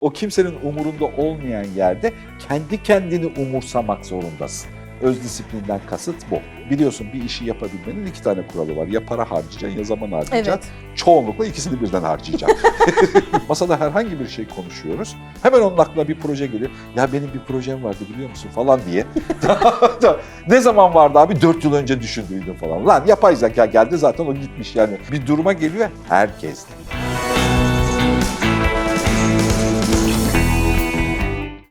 O kimsenin umurunda olmayan yerde kendi kendini umursamak zorundasın. Öz disiplinden kasıt bu. Biliyorsun bir işi yapabilmenin iki tane kuralı var. Ya para harcayacaksın ya zaman harcayacaksın. Çoğunlukla ikisini birden harcayacaksın. Masada herhangi bir şey konuşuyoruz. Hemen onun aklına bir proje geliyor. Ya benim bir projem vardı biliyor musun falan diye. ne zaman vardı abi? Dört yıl önce düşündüydüm falan. Lan yapay zeka geldi zaten o gitmiş yani. Bir duruma geliyor herkes.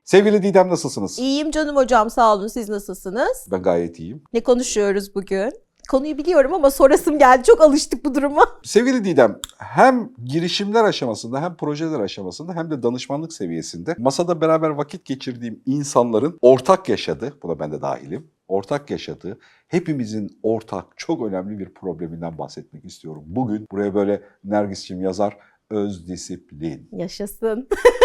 Sevgili Didem nasılsınız? İyiyim canım hocam sağ olun. Siz nasılsınız? Ben gayet iyiyim. Ne konuşuyoruz bugün? Konuyu biliyorum ama sorasım geldi. Çok alıştık bu duruma. Sevgili Didem, hem girişimler aşamasında hem projeler aşamasında hem de danışmanlık seviyesinde masada beraber vakit geçirdiğim insanların ortak yaşadığı, buna ben de dahilim, ortak yaşadığı, hepimizin ortak çok önemli bir probleminden bahsetmek istiyorum. Bugün buraya böyle Nergis'ciğim yazar, öz disiplin. Yaşasın.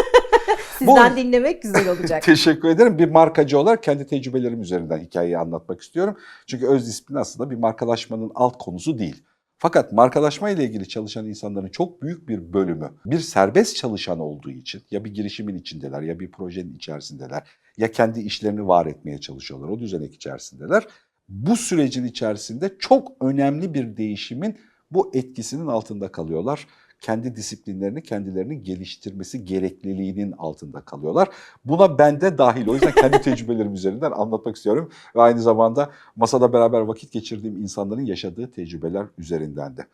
Sizden Bu- dinlemek güzel olacak. Teşekkür ederim. Bir markacı olarak kendi tecrübelerim üzerinden hikayeyi anlatmak istiyorum. Çünkü öz disiplin aslında bir markalaşmanın alt konusu değil. Fakat markalaşma ile ilgili çalışan insanların çok büyük bir bölümü bir serbest çalışan olduğu için ya bir girişimin içindeler ya bir projenin içerisindeler ya kendi işlerini var etmeye çalışıyorlar. O düzenek içerisindeler. Bu sürecin içerisinde çok önemli bir değişimin bu etkisinin altında kalıyorlar. Kendi disiplinlerini kendilerini geliştirmesi gerekliliğinin altında kalıyorlar. Buna ben de dahil. O yüzden kendi tecrübelerim üzerinden anlatmak istiyorum. Ve aynı zamanda masada beraber vakit geçirdiğim insanların yaşadığı tecrübeler üzerinden de.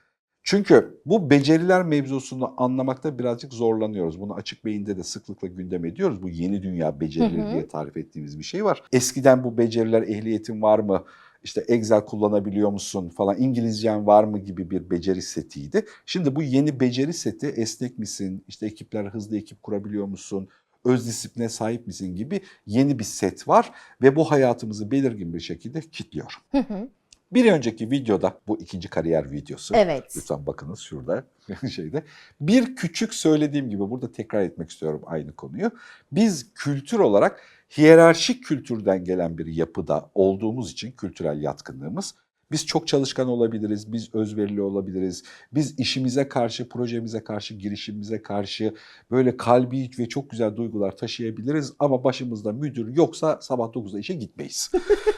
Çünkü bu beceriler mevzusunu anlamakta birazcık zorlanıyoruz. Bunu açık beyinde de sıklıkla gündem ediyoruz. Bu yeni dünya becerileri Hı hı. diye tarif ettiğimiz bir şey var. Eskiden bu beceriler ehliyetin var mı? İşte Excel kullanabiliyor musun falan, İngilizcen var mı gibi bir beceri setiydi. Şimdi bu yeni beceri seti esnek misin, işte ekipler hızlı ekip kurabiliyor musun, öz disipline sahip misin gibi yeni bir set var ve bu hayatımızı belirgin bir şekilde kilitliyor. Hı hı. Bir önceki videoda, bu ikinci kariyer videosu, evet. lütfen bakınız şurada şeyde. Bir küçük söylediğim gibi burada tekrar etmek istiyorum aynı konuyu. Biz kültür olarak hiyerarşik kültürden gelen bir yapıda olduğumuz için kültürel yatkınlığımız biz çok çalışkan olabiliriz, biz özverili olabiliriz, biz işimize karşı, projemize karşı, girişimimize karşı böyle kalbi ve çok güzel duygular taşıyabiliriz ama başımızda müdür yoksa sabah 9'da işe gitmeyiz.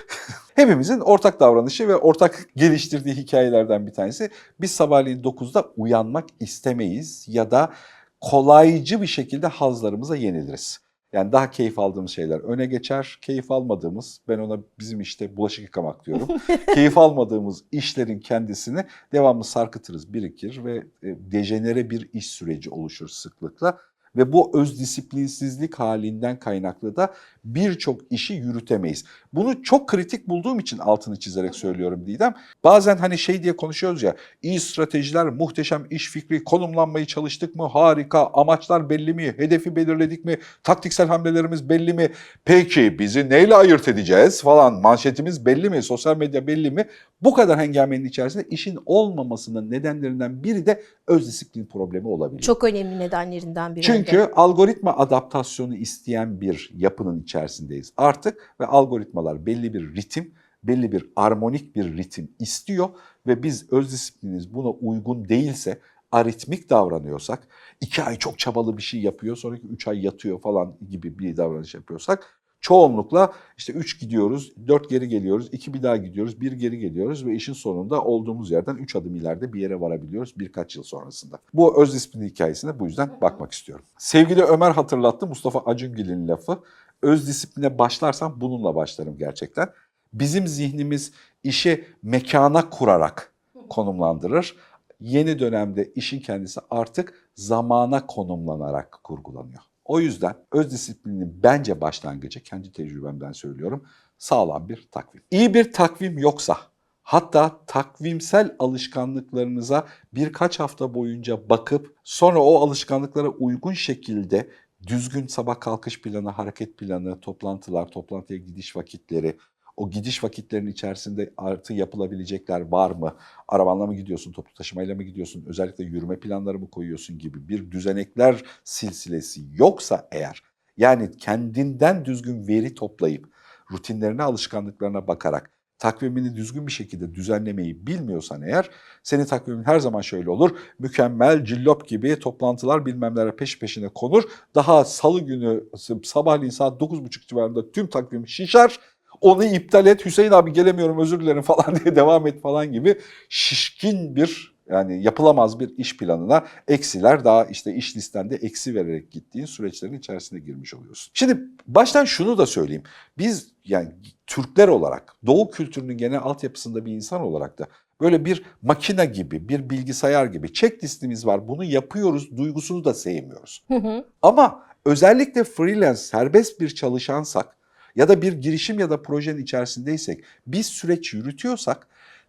Hepimizin ortak davranışı ve ortak geliştirdiği hikayelerden bir tanesi biz sabahleyin 9'da uyanmak istemeyiz ya da kolaycı bir şekilde hazlarımıza yeniliriz. Yani daha keyif aldığımız şeyler öne geçer. Keyif almadığımız, ben ona bizim işte bulaşık yıkamak diyorum. keyif almadığımız işlerin kendisini devamlı sarkıtırız, birikir ve e, dejenere bir iş süreci oluşur sıklıkla. Ve bu öz disiplinsizlik halinden kaynaklı da birçok işi yürütemeyiz. Bunu çok kritik bulduğum için altını çizerek söylüyorum Didem. Bazen hani şey diye konuşuyoruz ya, iyi stratejiler, muhteşem iş fikri, konumlanmayı çalıştık mı, harika, amaçlar belli mi, hedefi belirledik mi, taktiksel hamlelerimiz belli mi, peki bizi neyle ayırt edeceğiz falan, manşetimiz belli mi, sosyal medya belli mi? Bu kadar hengamenin içerisinde işin olmamasının nedenlerinden biri de öz disiplin problemi olabilir. Çok önemli nedenlerinden biri. Çünkü de. algoritma adaptasyonu isteyen bir yapının içerisindeyiz artık ve algoritmalar belli bir ritim, belli bir armonik bir ritim istiyor ve biz öz disiplininiz buna uygun değilse, aritmik davranıyorsak, iki ay çok çabalı bir şey yapıyor, sonraki üç ay yatıyor falan gibi bir davranış yapıyorsak, çoğunlukla işte üç gidiyoruz, dört geri geliyoruz, iki bir daha gidiyoruz, bir geri geliyoruz ve işin sonunda olduğumuz yerden üç adım ileride bir yere varabiliyoruz birkaç yıl sonrasında. Bu öz disiplin hikayesine bu yüzden bakmak istiyorum. Sevgili Ömer hatırlattı Mustafa Acungil'in lafı. Öz disipline başlarsam bununla başlarım gerçekten. Bizim zihnimiz işi mekana kurarak konumlandırır. Yeni dönemde işin kendisi artık zamana konumlanarak kurgulanıyor. O yüzden öz disiplinin bence başlangıcı, kendi tecrübemden söylüyorum, sağlam bir takvim. İyi bir takvim yoksa, hatta takvimsel alışkanlıklarınıza birkaç hafta boyunca bakıp sonra o alışkanlıklara uygun şekilde düzgün sabah kalkış planı, hareket planı, toplantılar, toplantıya gidiş vakitleri, o gidiş vakitlerinin içerisinde artı yapılabilecekler var mı? Arabanla mı gidiyorsun, toplu taşımayla mı gidiyorsun, özellikle yürüme planları mı koyuyorsun gibi bir düzenekler silsilesi yoksa eğer, yani kendinden düzgün veri toplayıp rutinlerine, alışkanlıklarına bakarak takvimini düzgün bir şekilde düzenlemeyi bilmiyorsan eğer senin takvimin her zaman şöyle olur. Mükemmel, cillop gibi toplantılar bilmemlere peş peşine konur. Daha salı günü sabahleyin saat 9.30 civarında tüm takvim şişer. Onu iptal et Hüseyin abi gelemiyorum özür dilerim falan diye devam et falan gibi şişkin bir yani yapılamaz bir iş planına eksiler daha işte iş listende eksi vererek gittiğin süreçlerin içerisine girmiş oluyorsun. Şimdi baştan şunu da söyleyeyim. Biz yani Türkler olarak Doğu kültürünün genel altyapısında bir insan olarak da böyle bir makine gibi, bir bilgisayar gibi checklistimiz var. Bunu yapıyoruz duygusunu da sevmiyoruz. Hı hı. Ama özellikle freelance, serbest bir çalışansak ya da bir girişim ya da projenin içerisindeysek, biz süreç yürütüyorsak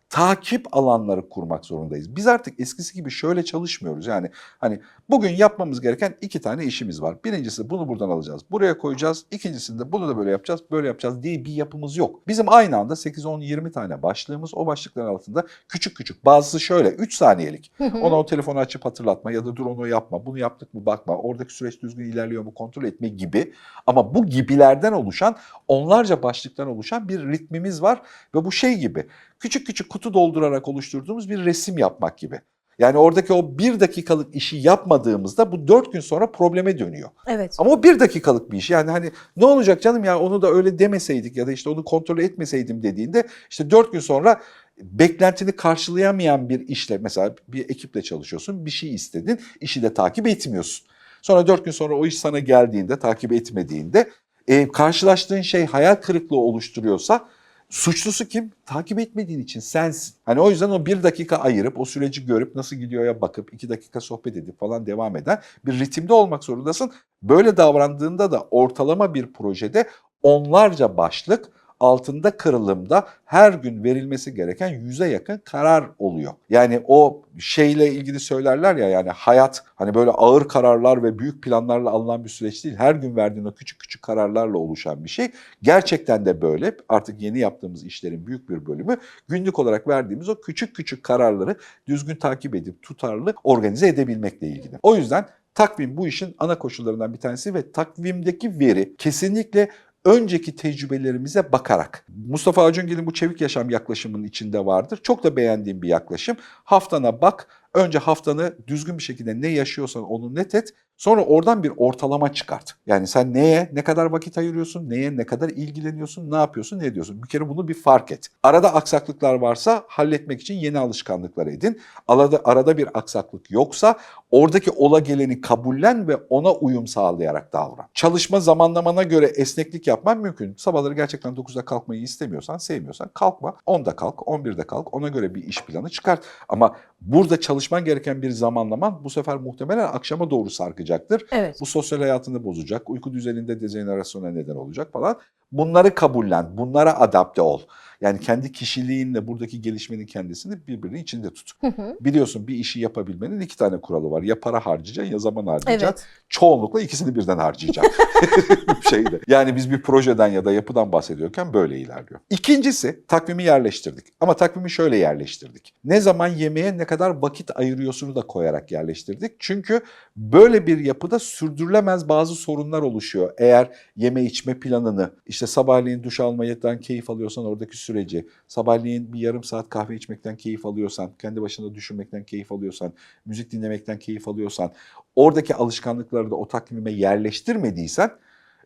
takip alanları kurmak zorundayız. Biz artık eskisi gibi şöyle çalışmıyoruz. Yani hani bugün yapmamız gereken iki tane işimiz var. Birincisi bunu buradan alacağız, buraya koyacağız. İkincisinde bunu da böyle yapacağız, böyle yapacağız diye bir yapımız yok. Bizim aynı anda 8, 10, 20 tane başlığımız o başlıkların altında küçük küçük. Bazısı şöyle 3 saniyelik. Ona o telefonu açıp hatırlatma ya da dur onu yapma, bunu yaptık mı bakma, oradaki süreç düzgün ilerliyor mu kontrol etme gibi. Ama bu gibilerden oluşan, onlarca başlıktan oluşan bir ritmimiz var ve bu şey gibi küçük küçük kutu doldurarak oluşturduğumuz bir resim yapmak gibi. Yani oradaki o bir dakikalık işi yapmadığımızda bu dört gün sonra probleme dönüyor. Evet. Ama o bir dakikalık bir iş. Yani hani ne olacak canım ya onu da öyle demeseydik ya da işte onu kontrol etmeseydim dediğinde işte dört gün sonra beklentini karşılayamayan bir işle mesela bir ekiple çalışıyorsun bir şey istedin işi de takip etmiyorsun. Sonra dört gün sonra o iş sana geldiğinde takip etmediğinde e, karşılaştığın şey hayal kırıklığı oluşturuyorsa suçlusu kim? Takip etmediğin için sensin. Hani o yüzden o bir dakika ayırıp o süreci görüp nasıl gidiyorya bakıp iki dakika sohbet edip falan devam eden bir ritimde olmak zorundasın. Böyle davrandığında da ortalama bir projede onlarca başlık altında kırılımda her gün verilmesi gereken yüze yakın karar oluyor. Yani o şeyle ilgili söylerler ya yani hayat hani böyle ağır kararlar ve büyük planlarla alınan bir süreç değil. Her gün verdiğin o küçük küçük kararlarla oluşan bir şey. Gerçekten de böyle. Artık yeni yaptığımız işlerin büyük bir bölümü günlük olarak verdiğimiz o küçük küçük kararları düzgün takip edip tutarlı organize edebilmekle ilgili. O yüzden takvim bu işin ana koşullarından bir tanesi ve takvimdeki veri kesinlikle önceki tecrübelerimize bakarak. Mustafa Acungil'in bu çevik yaşam yaklaşımının içinde vardır. Çok da beğendiğim bir yaklaşım. Haftana bak, önce haftanı düzgün bir şekilde ne yaşıyorsan onu net et. Sonra oradan bir ortalama çıkart. Yani sen neye ne kadar vakit ayırıyorsun, neye ne kadar ilgileniyorsun, ne yapıyorsun, ne ediyorsun. Bir kere bunu bir fark et. Arada aksaklıklar varsa halletmek için yeni alışkanlıklar edin. Arada, arada bir aksaklık yoksa oradaki ola geleni kabullen ve ona uyum sağlayarak davran. Çalışma zamanlamana göre esneklik yapman mümkün. Sabahları gerçekten 9'da kalkmayı istemiyorsan, sevmiyorsan kalkma. 10'da kalk, 11'de kalk. Ona göre bir iş planı çıkart. Ama burada çalışman gereken bir zamanlaman bu sefer muhtemelen akşama doğru sarkacaktır. Evet. Bu sosyal hayatını bozacak, uyku düzeninde dejenerasyona neden olacak falan. Bunları kabullen, bunlara adapte ol. Yani kendi kişiliğinle buradaki gelişmenin kendisini birbirinin içinde tut. Hı hı. Biliyorsun bir işi yapabilmenin iki tane kuralı var. Ya para harcayacaksın ya zaman harcayacaksın. Evet. Çoğunlukla ikisini birden harcayacaksın. şeyde. Yani biz bir projeden ya da yapıdan bahsediyorken böyle ilerliyor. İkincisi takvimi yerleştirdik. Ama takvimi şöyle yerleştirdik. Ne zaman yemeğe ne kadar vakit ayırıyorsunu da koyarak yerleştirdik. Çünkü böyle bir yapıda sürdürülemez bazı sorunlar oluşuyor. Eğer yeme içme planını işte sabahleyin duş almaktan keyif alıyorsan oradaki süreci, sabahleyin bir yarım saat kahve içmekten keyif alıyorsan, kendi başına düşünmekten keyif alıyorsan, müzik dinlemekten keyif alıyorsan, oradaki alışkanlıkları da o takvime yerleştirmediysen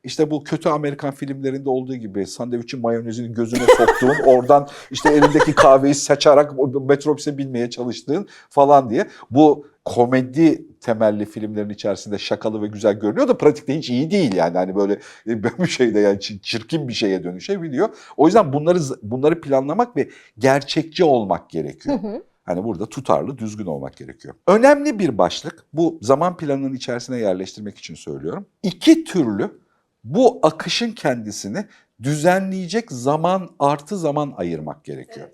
işte bu kötü Amerikan filmlerinde olduğu gibi sandviçin mayonezini gözüne soktuğun, oradan işte elindeki kahveyi saçarak metrobüse binmeye çalıştığın falan diye. Bu komedi temelli filmlerin içerisinde şakalı ve güzel görünüyor da pratikte hiç iyi değil yani. Hani böyle bir şeyde yani çir- çirkin bir şeye dönüşebiliyor. O yüzden bunları bunları planlamak ve gerçekçi olmak Hı gerekiyor. hı. Hani burada tutarlı, düzgün olmak gerekiyor. Önemli bir başlık, bu zaman planının içerisine yerleştirmek için söylüyorum. İki türlü bu akışın kendisini düzenleyecek zaman artı zaman ayırmak gerekiyor.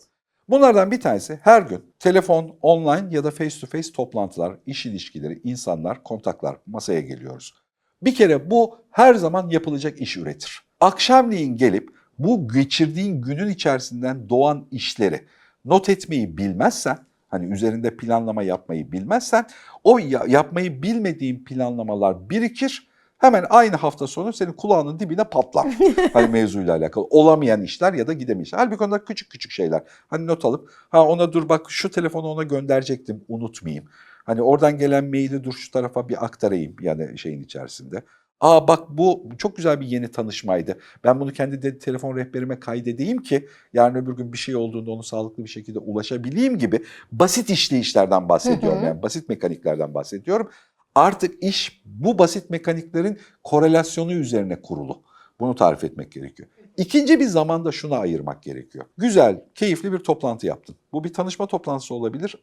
Bunlardan bir tanesi her gün telefon, online ya da face to face toplantılar, iş ilişkileri, insanlar, kontaklar masaya geliyoruz. Bir kere bu her zaman yapılacak iş üretir. Akşamleyin gelip bu geçirdiğin günün içerisinden doğan işleri not etmeyi bilmezsen, hani üzerinde planlama yapmayı bilmezsen, o ya- yapmayı bilmediğin planlamalar birikir. Hemen aynı hafta sonu senin kulağının dibine patlar. hani mevzuyla alakalı. Olamayan işler ya da gidemeyen işler. Halbuki onlar küçük küçük şeyler. Hani not alıp ha ona dur bak şu telefonu ona gönderecektim unutmayayım. Hani oradan gelen maili dur şu tarafa bir aktarayım yani şeyin içerisinde. Aa bak bu çok güzel bir yeni tanışmaydı. Ben bunu kendi de telefon rehberime kaydedeyim ki yarın öbür gün bir şey olduğunda onu sağlıklı bir şekilde ulaşabileyim gibi basit işleyişlerden bahsediyorum. Hı hı. Yani basit mekaniklerden bahsediyorum. Artık iş bu basit mekaniklerin korelasyonu üzerine kurulu. Bunu tarif etmek gerekiyor. İkinci bir zamanda şuna ayırmak gerekiyor. Güzel, keyifli bir toplantı yaptın. Bu bir tanışma toplantısı olabilir,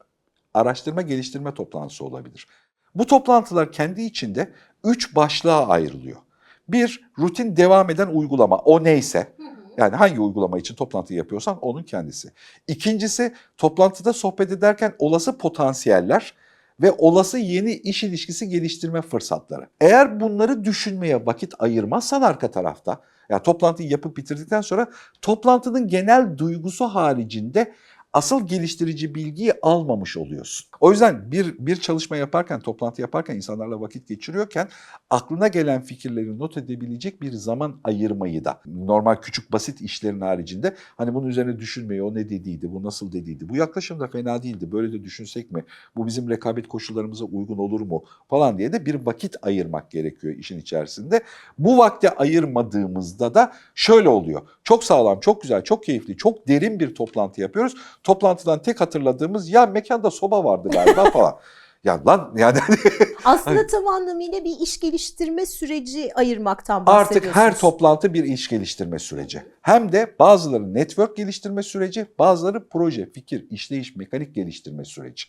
araştırma geliştirme toplantısı olabilir. Bu toplantılar kendi içinde üç başlığa ayrılıyor. Bir, rutin devam eden uygulama. O neyse. Yani hangi uygulama için toplantı yapıyorsan onun kendisi. İkincisi, toplantıda sohbet ederken olası potansiyeller ve olası yeni iş ilişkisi geliştirme fırsatları. Eğer bunları düşünmeye vakit ayırmazsan arka tarafta, ya toplantıyı yapıp bitirdikten sonra toplantının genel duygusu haricinde asıl geliştirici bilgiyi almamış oluyorsun. O yüzden bir bir çalışma yaparken, toplantı yaparken, insanlarla vakit geçiriyorken aklına gelen fikirleri not edebilecek bir zaman ayırmayı da normal küçük basit işlerin haricinde hani bunun üzerine düşünmeyi, o ne dediydi, bu nasıl dediydi, bu yaklaşım da fena değildi, böyle de düşünsek mi, bu bizim rekabet koşullarımıza uygun olur mu falan diye de bir vakit ayırmak gerekiyor işin içerisinde. Bu vakti ayırmadığımızda da şöyle oluyor. Çok sağlam, çok güzel, çok keyifli, çok derin bir toplantı yapıyoruz. Toplantıdan tek hatırladığımız ya mekanda soba vardı galiba falan. Ya lan yani Aslında tam anlamıyla bir iş geliştirme süreci ayırmaktan bahsediyorsunuz. artık her toplantı bir iş geliştirme süreci. Hem de bazıları network geliştirme süreci, bazıları proje, fikir, işleyiş, mekanik geliştirme süreci.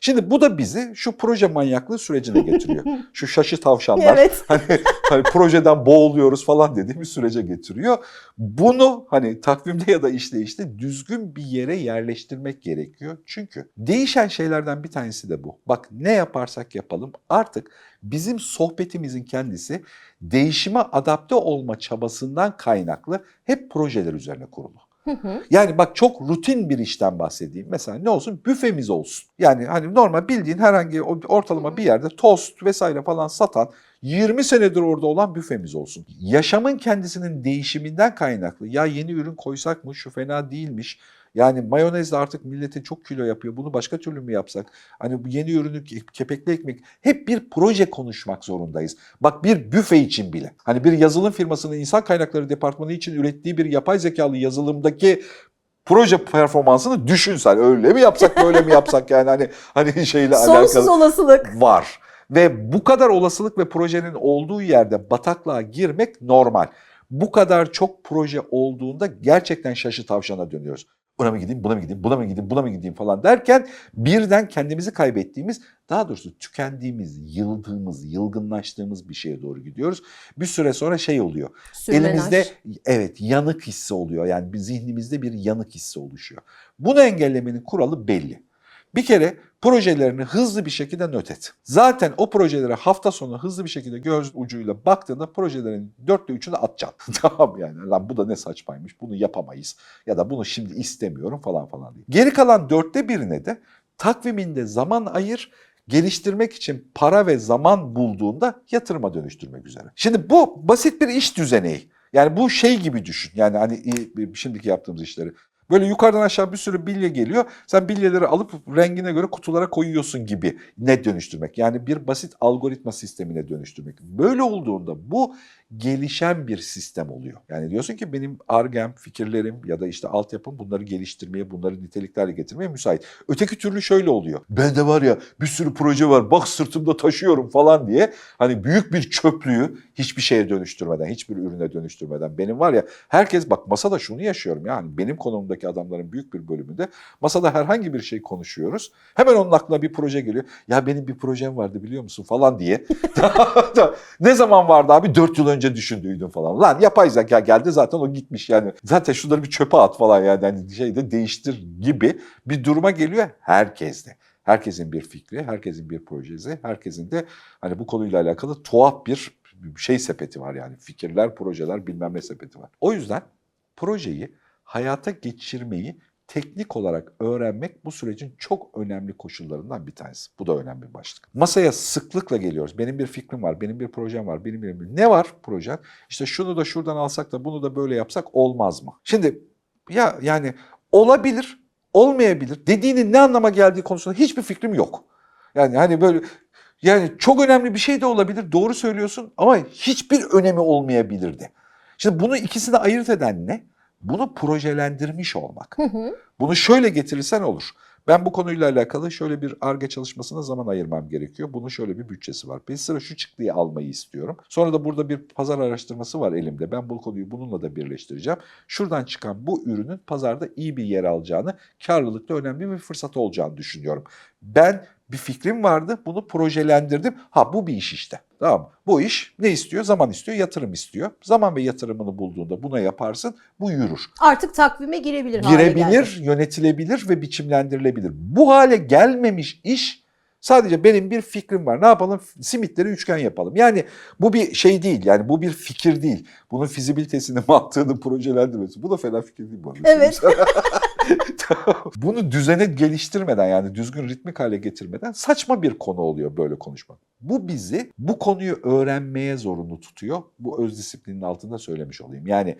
Şimdi bu da bizi şu proje manyaklığı sürecine getiriyor. Şu şaşı tavşanlar, Evet. hani, hani projeden boğuluyoruz falan dediğimiz sürece getiriyor. Bunu hani takvimde ya da işleyişte düzgün bir yere yerleştirmek gerekiyor. Çünkü değişen şeylerden bir tanesi de bu. Bak ne yaparsak yapalım artık bizim sohbetimizin kendisi değişime adapte olma çabasından kaynaklı hep projeler üzerine kurulu. Hı hı. Yani bak çok rutin bir işten bahsedeyim. Mesela ne olsun? Büfemiz olsun. Yani hani normal bildiğin herhangi ortalama bir yerde tost vesaire falan satan 20 senedir orada olan büfemiz olsun. Yaşamın kendisinin değişiminden kaynaklı. Ya yeni ürün koysak mı? Şu fena değilmiş. Yani mayonez de artık millete çok kilo yapıyor. Bunu başka türlü mü yapsak? Hani bu yeni ürünü ke- kepekli ekmek hep bir proje konuşmak zorundayız. Bak bir büfe için bile. Hani bir yazılım firmasının insan kaynakları departmanı için ürettiği bir yapay zekalı yazılımdaki proje performansını düşünsen öyle mi yapsak böyle mi yapsak yani hani hani şeyle Sonsuz alakalı olasılık. var. Ve bu kadar olasılık ve projenin olduğu yerde bataklığa girmek normal. Bu kadar çok proje olduğunda gerçekten şaşı tavşana dönüyoruz. Buna mı gideyim, buna mı gideyim, buna mı gideyim, buna mı gideyim falan derken birden kendimizi kaybettiğimiz, daha doğrusu tükendiğimiz, yıldığımız, yılgınlaştığımız bir şeye doğru gidiyoruz. Bir süre sonra şey oluyor. Sürmenaj. Elimizde evet yanık hissi oluyor. Yani bir zihnimizde bir yanık hissi oluşuyor. Bunu engellemenin kuralı belli. Bir kere projelerini hızlı bir şekilde not et. Zaten o projelere hafta sonu hızlı bir şekilde göz ucuyla baktığında projelerin dörtte üçünü atacaksın. tamam yani lan bu da ne saçmaymış bunu yapamayız ya da bunu şimdi istemiyorum falan falan diye. Geri kalan dörtte birine de takviminde zaman ayır geliştirmek için para ve zaman bulduğunda yatırıma dönüştürmek üzere. Şimdi bu basit bir iş düzeneği. Yani bu şey gibi düşün. Yani hani şimdiki yaptığımız işleri. Böyle yukarıdan aşağı bir sürü bilye geliyor. Sen bilyeleri alıp rengine göre kutulara koyuyorsun gibi ne dönüştürmek. Yani bir basit algoritma sistemine dönüştürmek. Böyle olduğunda bu gelişen bir sistem oluyor. Yani diyorsun ki benim argem, fikirlerim ya da işte altyapım bunları geliştirmeye, bunları niteliklerle getirmeye müsait. Öteki türlü şöyle oluyor. Bende var ya bir sürü proje var bak sırtımda taşıyorum falan diye hani büyük bir çöplüğü hiçbir şeye dönüştürmeden, hiçbir ürüne dönüştürmeden benim var ya herkes bak masada şunu yaşıyorum yani benim konumdaki adamların büyük bir bölümünde masada herhangi bir şey konuşuyoruz. Hemen onun aklına bir proje geliyor. Ya benim bir projem vardı biliyor musun falan diye. ne zaman vardı abi? Dört yıl önce düşündüydüm falan. Lan yapay zeka geldi zaten o gitmiş yani. Zaten şunları bir çöpe at falan yani hani şeyde değiştir gibi bir duruma geliyor herkeste. Herkesin bir fikri, herkesin bir projesi, herkesin de hani bu konuyla alakalı tuhaf bir şey sepeti var yani. Fikirler, projeler bilmem ne sepeti var. O yüzden projeyi hayata geçirmeyi teknik olarak öğrenmek bu sürecin çok önemli koşullarından bir tanesi. Bu da önemli bir başlık. Masaya sıklıkla geliyoruz. Benim bir fikrim var, benim bir projem var, benim bir... Ne var projen? İşte şunu da şuradan alsak da bunu da böyle yapsak olmaz mı? Şimdi ya yani olabilir, olmayabilir. Dediğinin ne anlama geldiği konusunda hiçbir fikrim yok. Yani hani böyle yani çok önemli bir şey de olabilir. Doğru söylüyorsun ama hiçbir önemi olmayabilirdi. Şimdi bunu ikisini ayırt eden ne? Bunu projelendirmiş olmak. Hı hı. Bunu şöyle getirirsen olur. Ben bu konuyla alakalı şöyle bir ARGE çalışmasına zaman ayırmam gerekiyor. Bunun şöyle bir bütçesi var. Bir sıra şu çıktıyı almayı istiyorum. Sonra da burada bir pazar araştırması var elimde. Ben bu konuyu bununla da birleştireceğim. Şuradan çıkan bu ürünün pazarda iyi bir yer alacağını, karlılıkta önemli bir fırsat olacağını düşünüyorum. Ben bir fikrim vardı, bunu projelendirdim. Ha bu bir iş işte. Tamam mı? Bu iş ne istiyor? Zaman istiyor, yatırım istiyor. Zaman ve yatırımını bulduğunda buna yaparsın, bu yürür Artık takvime girebilir girebilir, yönetilebilir ve biçimlendirilebilir. Bu hale gelmemiş iş sadece benim bir fikrim var. Ne yapalım? Simitleri üçgen yapalım. Yani bu bir şey değil. Yani bu bir fikir değil. Bunun fizibilitesini, mantığını projelendirmesi. Bu da fena fikir değil bu arada. Evet. Bunu düzene geliştirmeden yani düzgün ritmik hale getirmeden saçma bir konu oluyor böyle konuşmak. Bu bizi bu konuyu öğrenmeye zorunlu tutuyor. Bu öz disiplinin altında söylemiş olayım. Yani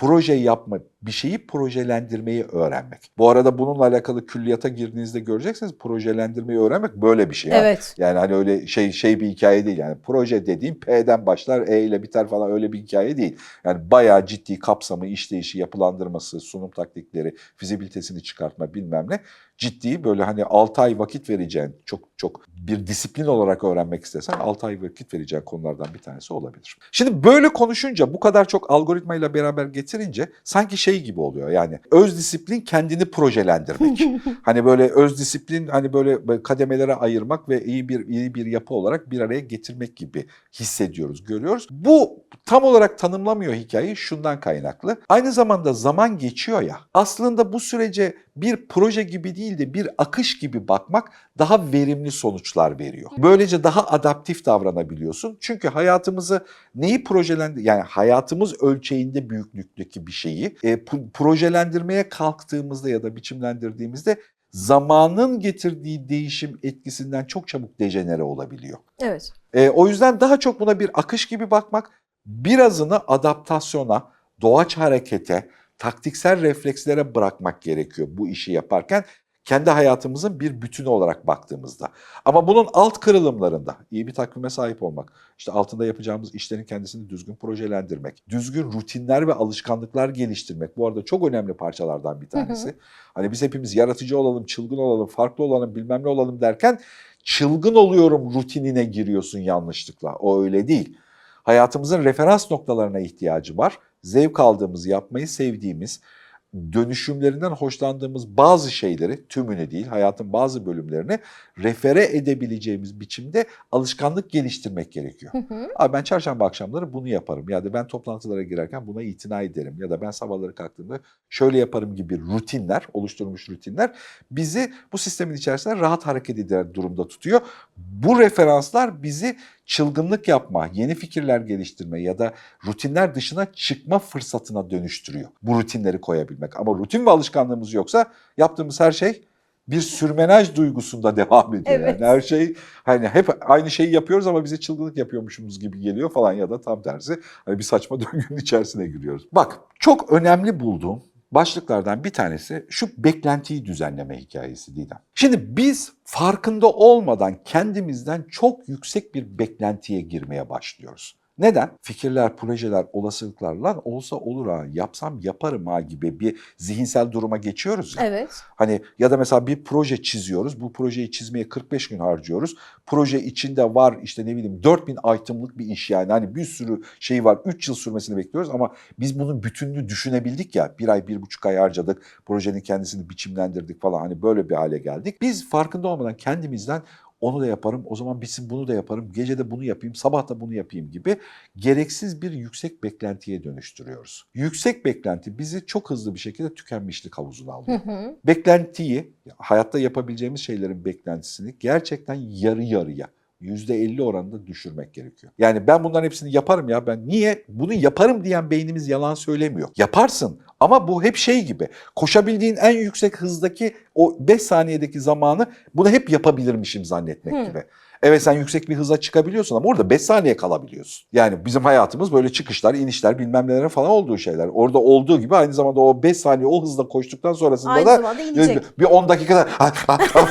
proje yapma, bir şeyi projelendirmeyi öğrenmek. Bu arada bununla alakalı külliyata girdiğinizde göreceksiniz projelendirmeyi öğrenmek böyle bir şey. Evet. Yani hani öyle şey şey bir hikaye değil yani proje dediğim P'den başlar E ile biter falan öyle bir hikaye değil. Yani bayağı ciddi kapsamı, işleyişi, yapılandırması, sunum taktikleri, fizibilitesini çıkartma bilmem ne. Ciddi böyle hani 6 ay vakit vereceğin çok çok bir disiplin olarak öğrenmek istesen 6 ay vakit vereceğin konulardan bir tanesi olabilir. Şimdi böyle konuşunca bu kadar çok algoritmayla beraber getirince sanki şey gibi oluyor yani öz disiplin kendini projelendirmek. Hani böyle öz disiplin hani böyle kademelere ayırmak ve iyi bir iyi bir yapı olarak bir araya getirmek gibi hissediyoruz, görüyoruz. Bu tam olarak tanımlamıyor hikayeyi şundan kaynaklı. Aynı zamanda zaman geçiyor ya. Aslında bu sürece bir proje gibi değil de bir akış gibi bakmak daha verimli sonuçlar veriyor. Böylece daha adaptif davranabiliyorsun. Çünkü hayatımızı neyi projelendi yani hayatımız ölçeğinde büyüklükteki bir şeyi e, projelendirmeye kalktığımızda ya da biçimlendirdiğimizde zamanın getirdiği değişim etkisinden çok çabuk dejenere olabiliyor. Evet. E, o yüzden daha çok buna bir akış gibi bakmak, birazını adaptasyona, doğaç harekete, taktiksel reflekslere bırakmak gerekiyor bu işi yaparken kendi hayatımızın bir bütünü olarak baktığımızda. Ama bunun alt kırılımlarında iyi bir takvime sahip olmak, işte altında yapacağımız işlerin kendisini düzgün projelendirmek, düzgün rutinler ve alışkanlıklar geliştirmek bu arada çok önemli parçalardan bir tanesi. Hani biz hepimiz yaratıcı olalım, çılgın olalım, farklı olalım, bilmem ne olalım derken çılgın oluyorum rutinine giriyorsun yanlışlıkla. O öyle değil. Hayatımızın referans noktalarına ihtiyacı var. Zevk aldığımız, yapmayı sevdiğimiz, dönüşümlerinden hoşlandığımız bazı şeyleri, tümünü değil, hayatın bazı bölümlerini refere edebileceğimiz biçimde alışkanlık geliştirmek gerekiyor. Hı hı. Abi ben çarşamba akşamları bunu yaparım ya da ben toplantılara girerken buna itina ederim ya da ben sabahları kalktığımda şöyle yaparım gibi rutinler, oluşturulmuş rutinler bizi bu sistemin içerisinde rahat hareket eder durumda tutuyor. Bu referanslar bizi çılgınlık yapma, yeni fikirler geliştirme ya da rutinler dışına çıkma fırsatına dönüştürüyor. Bu rutinleri koyabilmek. Ama rutin ve alışkanlığımız yoksa yaptığımız her şey bir sürmenaj duygusunda devam ediyor. Evet. Yani her şey hani hep aynı şeyi yapıyoruz ama bize çılgınlık yapıyormuşumuz gibi geliyor falan ya da tam tersi. Hani bir saçma döngünün içerisine giriyoruz. Bak çok önemli bulduğum başlıklardan bir tanesi şu beklentiyi düzenleme hikayesi Didem. Şimdi biz farkında olmadan kendimizden çok yüksek bir beklentiye girmeye başlıyoruz. Neden? Fikirler, projeler, olasılıklar lan olsa olur ha, yapsam yaparım ha gibi bir zihinsel duruma geçiyoruz ya. Evet. Hani ya da mesela bir proje çiziyoruz. Bu projeyi çizmeye 45 gün harcıyoruz. Proje içinde var işte ne bileyim 4000 item'lık bir iş yani. Hani bir sürü şey var. 3 yıl sürmesini bekliyoruz ama biz bunun bütününü düşünebildik ya. Bir ay, bir buçuk ay harcadık. Projenin kendisini biçimlendirdik falan. Hani böyle bir hale geldik. Biz farkında olmadan kendimizden onu da yaparım, o zaman bitsin bunu da yaparım, gece de bunu yapayım, sabah da bunu yapayım gibi gereksiz bir yüksek beklentiye dönüştürüyoruz. Yüksek beklenti bizi çok hızlı bir şekilde tükenmişlik havuzuna Hı alıyor. hı. Beklentiyi, hayatta yapabileceğimiz şeylerin beklentisini gerçekten yarı yarıya %50 oranında düşürmek gerekiyor. Yani ben bunların hepsini yaparım ya ben niye bunu yaparım diyen beynimiz yalan söylemiyor. Yaparsın Ama bu hep şey gibi. Koşabildiğin en yüksek hızdaki o 5 saniyedeki zamanı bunu hep yapabilirmişim zannetmek Hı. gibi. Evet sen yüksek bir hıza çıkabiliyorsun ama orada 5 saniye kalabiliyorsun. Yani bizim hayatımız böyle çıkışlar, inişler bilmem nelere falan olduğu şeyler. Orada olduğu gibi aynı zamanda o 5 saniye o hızla koştuktan sonrasında Aynı da zamanda inecek. bir 10 dakikada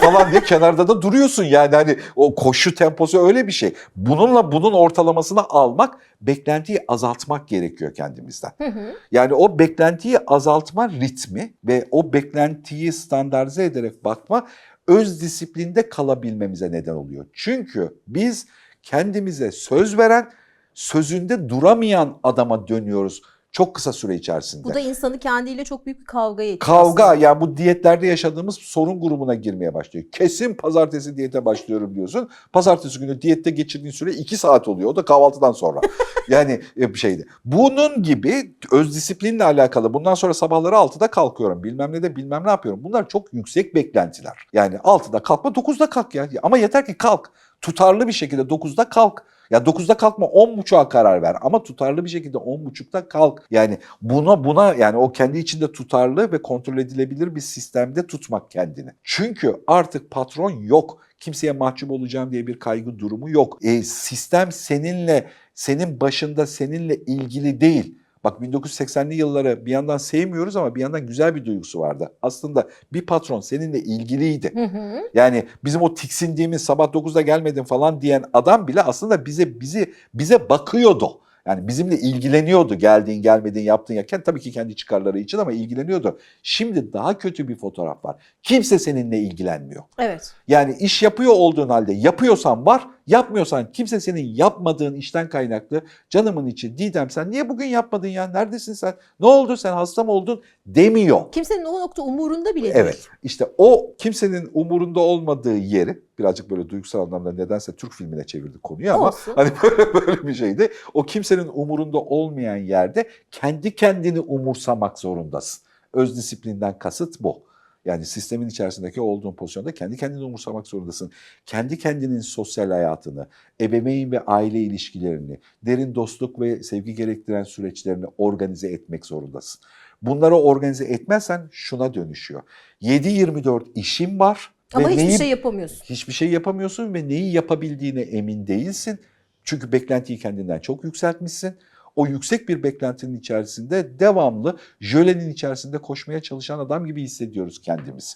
falan diye kenarda da duruyorsun yani hani o koşu temposu öyle bir şey. Bununla bunun ortalamasını almak, beklentiyi azaltmak gerekiyor kendimizden. Hı hı. Yani o beklentiyi azaltma ritmi ve o beklentiyi standartize ederek bakma öz disiplinde kalabilmemize neden oluyor. Çünkü biz kendimize söz veren, sözünde duramayan adama dönüyoruz çok kısa süre içerisinde. Bu da insanı kendiyle çok büyük bir kavgaya itiyor Kavga aslında. ya bu diyetlerde yaşadığımız sorun grubuna girmeye başlıyor. Kesin pazartesi diyete başlıyorum diyorsun. Pazartesi günü diyette geçirdiğin süre 2 saat oluyor. O da kahvaltıdan sonra. yani e, bir şeydi. Bunun gibi öz disiplinle alakalı bundan sonra sabahları 6'da kalkıyorum. Bilmem ne de bilmem ne yapıyorum. Bunlar çok yüksek beklentiler. Yani 6'da kalkma 9'da kalk ya. Ama yeter ki kalk. Tutarlı bir şekilde 9'da kalk. Ya 9'da kalkma 10.30'a karar ver ama tutarlı bir şekilde 10.30'da kalk. Yani buna buna yani o kendi içinde tutarlı ve kontrol edilebilir bir sistemde tutmak kendini. Çünkü artık patron yok. Kimseye mahcup olacağım diye bir kaygı durumu yok. E, sistem seninle, senin başında seninle ilgili değil. Bak 1980'li yılları bir yandan sevmiyoruz ama bir yandan güzel bir duygusu vardı. Aslında bir patron seninle ilgiliydi. Hı hı. Yani bizim o tiksindiğimiz sabah 9'da gelmedin falan diyen adam bile aslında bize bizi bize bakıyordu. Yani bizimle ilgileniyordu geldiğin gelmediğin yaptığın yerken tabii ki kendi çıkarları için ama ilgileniyordu. Şimdi daha kötü bir fotoğraf var. Kimse seninle ilgilenmiyor. Evet. Yani iş yapıyor olduğun halde yapıyorsan var, yapmıyorsan kimse senin yapmadığın işten kaynaklı canımın içi Didem sen niye bugün yapmadın ya neredesin sen ne oldu sen hasta mı oldun demiyor. Kimsenin o nokta umurunda bile değil. Evet. İşte o kimsenin umurunda olmadığı yeri birazcık böyle duygusal anlamda nedense Türk filmine çevirdik konuyu ama Olsun. hani böyle böyle bir şeydi. O kimsenin umurunda olmayan yerde kendi kendini umursamak zorundasın. Öz disiplinden kasıt bu. Yani sistemin içerisindeki olduğun pozisyonda kendi kendini umursamak zorundasın. Kendi kendinin sosyal hayatını, ebeveyn ve aile ilişkilerini, derin dostluk ve sevgi gerektiren süreçlerini organize etmek zorundasın. Bunları organize etmezsen şuna dönüşüyor. 7-24 işin var. Ama ve hiçbir neyi- şey yapamıyorsun. hiçbir şey yapamıyorsun ve neyi yapabildiğine emin değilsin. Çünkü beklentiyi kendinden çok yükseltmişsin. O yüksek bir beklentinin içerisinde devamlı jölenin içerisinde koşmaya çalışan adam gibi hissediyoruz kendimizi.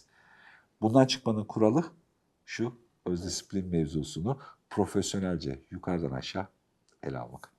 Bundan çıkmanın kuralı şu öz disiplin mevzusunu profesyonelce yukarıdan aşağı ele almak.